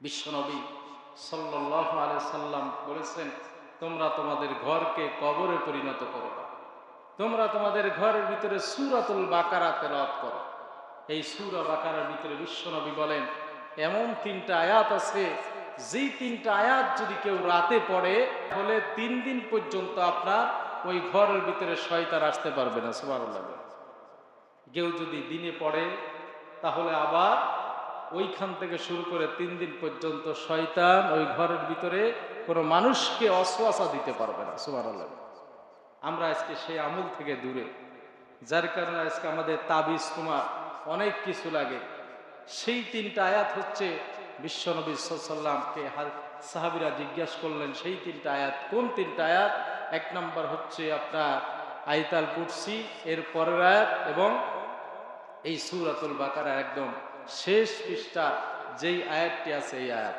বিশ্বনবী সাল্লাহ সাল্লাম বলেছেন, তোমরা তোমাদের ঘরকে কবরে পরিণত করো তোমরা তোমাদের ঘরের ভিতরে সুরাতুল বাকারা তেলাওয়াত করো। এই সুরা বাকারার ভিতরে বিশ্বনবী বলেন, এমন তিনটা আয়াত আছে, যেই তিনটা আয়াত যদি কেউ রাতে পড়ে, তাহলে তিন দিন পর্যন্ত আপনার ওই ঘরের ভিতরে শয়তান আসতে পারবে না। সুবহানাল্লাহ। কেউ যদি দিনে পড়ে, তাহলে আবার ওইখান থেকে শুরু করে তিন দিন পর্যন্ত শয়তান ওই ঘরের ভিতরে কোনো মানুষকে অশ্বাসা দিতে পারবে না, সুবহানাল্লাহ। আমরা আজকে সেই আমল থেকে দূরে। যার কারণে আজকে আমাদের তাবিজ তোমার অনেক কিছু লাগে। সেই তিনটা আয়াত হচ্ছে বিশ্বনবী সাল্লামকে সাহাবিরা জিজ্ঞাসা করলেন, সেই তিনটা আয়াত কোন তিনটা আয়াত? এক নম্বর হচ্ছে আপনার আইতাল কুরসি, এর পরের আয়াত এবং এই সুরাতুল বাকারা একদম শেষ পৃষ্ঠা যেই আয়াতটি আছে এই আয়াত।